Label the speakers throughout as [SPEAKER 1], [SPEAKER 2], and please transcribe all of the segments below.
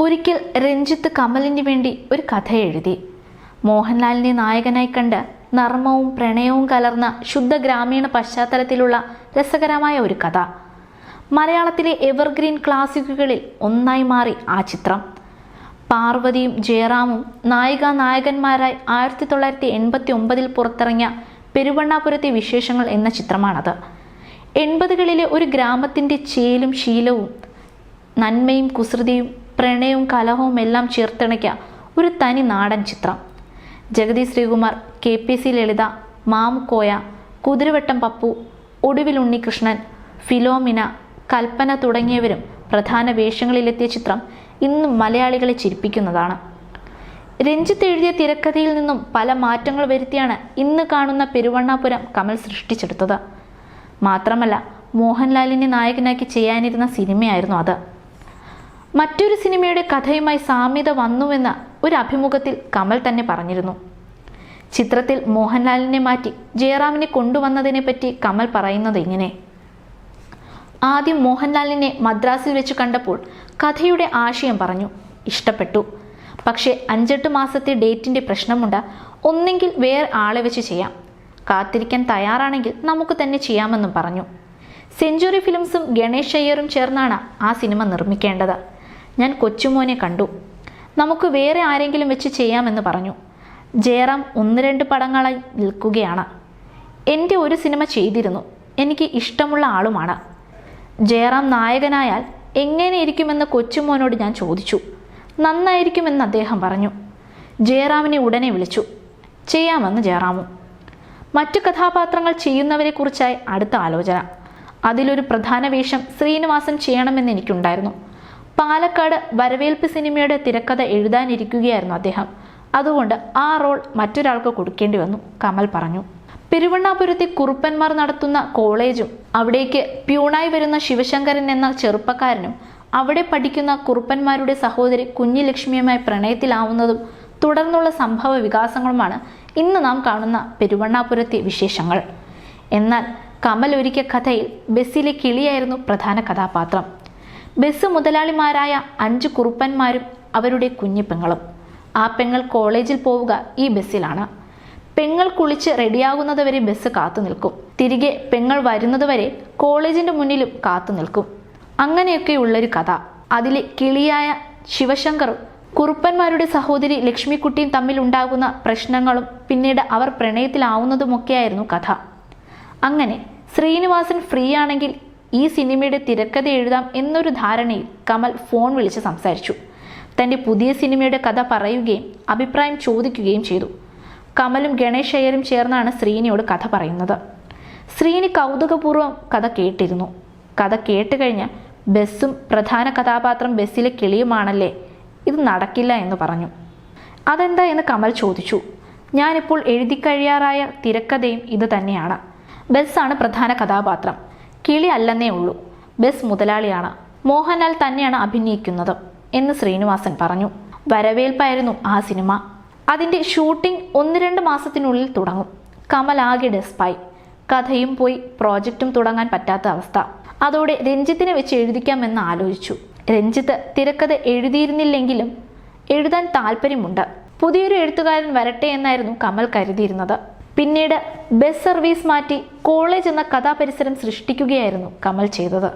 [SPEAKER 1] ഒരിക്കൽ രഞ്ജിത്ത് കമലിന് വേണ്ടി ഒരു കഥ എഴുതി. മോഹൻലാലിനെ നായകനായി കണ്ട് നർമ്മവും പ്രണയവും കലർന്ന ശുദ്ധ ഗ്രാമീണ പശ്ചാത്തലത്തിലുള്ള രസകരമായ ഒരു കഥ. മലയാളത്തിലെ എവർഗ്രീൻ ക്ലാസിക്കുകളിൽ ഒന്നായി മാറി ആ ചിത്രം. പാർവതിയും ജയറാമും നായിക നായകന്മാരായി ആയിരത്തി തൊള്ളായിരത്തി എൺപത്തി ഒമ്പതിൽ പുറത്തിറങ്ങിയ പെരുവണ്ണാപുരത്തെ വിശേഷങ്ങൾ എന്ന ചിത്രമാണത്. എൺപതുകളിലെ ഒരു ഗ്രാമത്തിന്റെ ചേലും ശീലവും നന്മയും കുസൃതിയും പ്രണയവും കലഹവും എല്ലാം ചേർത്തിണയ്ക്ക ഒരു തനി നാടൻ ചിത്രം. Jagathy Sreekumar K P C Lalitha Mamukkoya Kuthiravattam Pappu Oduvil Unnikrishnan Philomina കൽപ്പന തുടങ്ങിയവരും പ്രധാന വേഷങ്ങളിലെത്തിയ ചിത്രം ഇന്നും മലയാളികളെ ചിരിപ്പിക്കുന്നതാണ്. രഞ്ജിത്ത് എഴുതിയ തിരക്കഥയിൽ നിന്നും പല മാറ്റങ്ങൾ വരുത്തിയാണ് ഇന്ന് കാണുന്ന പെരുവണ്ണാപുരം കമൽ സൃഷ്ടിച്ചെടുത്തത്. മാത്രമല്ല മോഹൻലാലിനെ നായകനാക്കി ചെയ്യാനിരുന്ന സിനിമയായിരുന്നു അത്. മറ്റൊരു സിനിമയുടെ കഥയുമായി സാമ്യത വന്നുവെന്ന ഒരു അഭിമുഖത്തിൽ കമൽ തന്നെ പറഞ്ഞിരുന്നു. ചിത്രത്തിൽ മോഹൻലാലിനെ മാറ്റി ജയറാമിനെ കൊണ്ടുവന്നതിനെപ്പറ്റി കമൽ പറയുന്നത് ഇങ്ങനെ. ആദ്യം മോഹൻലാലിനെ മദ്രാസിൽ വെച്ച് കണ്ടപ്പോൾ കഥയുടെ ആശയം പറഞ്ഞു. ഇഷ്ടപ്പെട്ടു. പക്ഷേ അഞ്ചെട്ട് മാസത്തെ ഡേറ്റിന്റെ പ്രശ്നമുണ്ട്. ഒന്നെങ്കിൽ വേറെ ആളെ വെച്ച് ചെയ്യാം. കാത്തിരിക്കാൻ തയ്യാറാണെങ്കിൽ നമുക്ക് തന്നെ ചെയ്യാമെന്നും പറഞ്ഞു. സെഞ്ചുറി ഫിലിംസും ഗണേഷ് അയ്യറും ചേർന്നാണ് ആ സിനിമ നിർമ്മിക്കേണ്ടത്. ഞാൻ കൊച്ചുമോനെ കണ്ടു. നമുക്ക് വേറെ ആരെങ്കിലും വെച്ച് ചെയ്യാമെന്ന് പറഞ്ഞു. ജയറാം ഒന്ന് രണ്ട് പടങ്ങളായി നിൽക്കുകയാണ്. എന്റെ ഒരു സിനിമ ചെയ്തിരുന്നു. എനിക്ക് ഇഷ്ടമുള്ള ആളുമാണ്. ജയറാം നായകനായാൽ എങ്ങനെയിരിക്കുമെന്ന് കൊച്ചുമോനോട് ഞാൻ ചോദിച്ചു. നന്നായിരിക്കുമെന്ന് അദ്ദേഹം പറഞ്ഞു. ജയറാമിനെ ഉടനെ വിളിച്ചു. ചെയ്യാമെന്ന് ജയറാമു. മറ്റു കഥാപാത്രങ്ങൾ ചെയ്യുന്നവരെക്കുറിച്ചായി അടുത്ത ആലോചന. അതിലൊരു പ്രധാന വേഷം ശ്രീനിവാസൻ ചെയ്യണമെന്ന് എനിക്കുണ്ടായിരുന്നു. പാലക്കാട് വരവേൽപ്പ് സിനിമയുടെ തിരക്കഥ എഴുതാനിരിക്കുകയായിരുന്നു അദ്ദേഹം. അതുകൊണ്ട് ആ റോൾ മറ്റൊരാൾക്ക് കൊടുക്കേണ്ടി വന്നു കമൽ പറഞ്ഞു. പെരുവണ്ണാപുരത്തെ കുറുപ്പന്മാർ നടത്തുന്ന കോളേജും അവിടേക്ക് പ്യൂണായി വരുന്ന ശിവശങ്കരൻ എന്ന ചെറുപ്പക്കാരനും അവിടെ പഠിക്കുന്ന കുറുപ്പന്മാരുടെ സഹോദരി കുഞ്ഞിലക്ഷ്മിയുമായി പ്രണയത്തിലാവുന്നതും തുടർന്നുള്ള സംഭവ വികാസങ്ങളുമാണ് ഇന്ന് നാം കാണുന്ന പെരുവണ്ണാപുരത്തെ വിശേഷങ്ങൾ. എന്നാൽ കമൽ ഒരുക്കിയ കഥയിൽ ബസ്സിലെ കിളിയായിരുന്നു പ്രധാന കഥാപാത്രം. ബസ് മുതലാളിമാരായ അഞ്ച് കുറുപ്പന്മാരും അവരുടെ കുഞ്ഞു പെങ്ങളും ആ പെങ്ങൾ കോളേജിൽ പോവുക ഈ ബസ്സിലാണ്. പെങ്ങൾ കുളിച്ച് റെഡിയാകുന്നതുവരെ ബസ് കാത്തു നിൽക്കും. തിരികെ പെങ്ങൾ വരുന്നതുവരെ കോളേജിന്റെ മുന്നിലും കാത്തു നിൽക്കും. അങ്ങനെയൊക്കെയുള്ളൊരു കഥ. അതിലെ കിളിയായ ശിവശങ്കറും കുറുപ്പന്മാരുടെ സഹോദരി ലക്ഷ്മിക്കുട്ടിയും തമ്മിൽ ഉണ്ടാകുന്ന പ്രശ്നങ്ങളും പിന്നീട് അവർ പ്രണയത്തിലാവുന്നതുമൊക്കെയായിരുന്നു കഥ. അങ്ങനെ ശ്രീനിവാസൻ ഫ്രീ ആണെങ്കിൽ ഈ സിനിമയുടെ തിരക്കഥ എഴുതാം എന്നൊരു ധാരണയിൽ കമൽ ഫോൺ വിളിച്ച് സംസാരിച്ചു. തന്റെ പുതിയ സിനിമയുടെ കഥ പറയുകയും അഭിപ്രായം ചോദിക്കുകയും ചെയ്തു. കമലും ഗണേഷ് അയ്യരും ചേർന്നാണ് ശ്രീനിയോട് കഥ പറയുന്നത്. ശ്രീനി കൗതുകപൂർവം കഥ കേട്ടിരുന്നു. കഥ കേട്ട് കഴിഞ്ഞ് ബസ്സും പ്രധാന കഥാപാത്രം ബസ്സിലെ കിളിയുമാണല്ലേ? ഇത് നടക്കില്ല എന്ന് പറഞ്ഞു. അതെന്താ എന്ന് കമൽ ചോദിച്ചു. ഞാനിപ്പോൾ എഴുതിക്കഴിയാറായ തിരക്കഥയും ഇത് തന്നെയാണ്. ബസ്സാണ് പ്രധാന കഥാപാത്രം. കിളി അല്ലെന്നേ ഉള്ളൂ. ബസ് മുതലാളിയാണ്. മോഹൻലാൽ തന്നെയാണ് അഭിനയിക്കുന്നത് എന്ന് ശ്രീനിവാസൻ പറഞ്ഞു. വരവേൽപ്പായിരുന്നു ആ സിനിമ. അതിന്റെ ഷൂട്ടിംഗ് ഒന്ന് രണ്ട് മാസത്തിനുള്ളിൽ തുടങ്ങും. കമൽ ആകെ ഡെസ്പായി. കഥയും പോയി പ്രോജക്റ്റും തുടങ്ങാൻ പറ്റാത്ത അവസ്ഥ. അതോടെ രഞ്ജിത്തിനെ വെച്ച് എഴുതിക്കാമെന്ന് ആലോചിച്ചു. രഞ്ജിത്ത് തിരക്കഥ എഴുതിയിരുന്നില്ലെങ്കിലും എഴുതാൻ താല്പര്യമുണ്ട്. പുതിയൊരു എഴുത്തുകാരൻ വരട്ടെ എന്നായിരുന്നു കമൽ കരുതിയിരുന്നത്. പിന്നീട് ബസ് സർവീസ് മാറ്റി കോളേജ് എന്ന കഥാപരിസരം സൃഷ്ടിക്കുകയായിരുന്നു കമൽ ചെയ്തത്.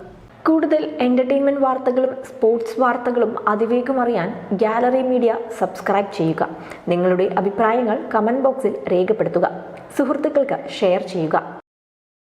[SPEAKER 2] കൂടുതൽ എന്റർടൈൻമെന്റ് വാർത്തകളും സ്പോർട്സ് വാർത്തകളും അതിവേഗം അറിയാൻ ഗാലറി മീഡിയ സബ്സ്ക്രൈബ് ചെയ്യുക. നിങ്ങളുടെ അഭിപ്രായങ്ങൾ കമന്റ് ബോക്സിൽ രേഖപ്പെടുത്തുക. സുഹൃത്തുക്കൾക്ക് ഷെയർ ചെയ്യുക.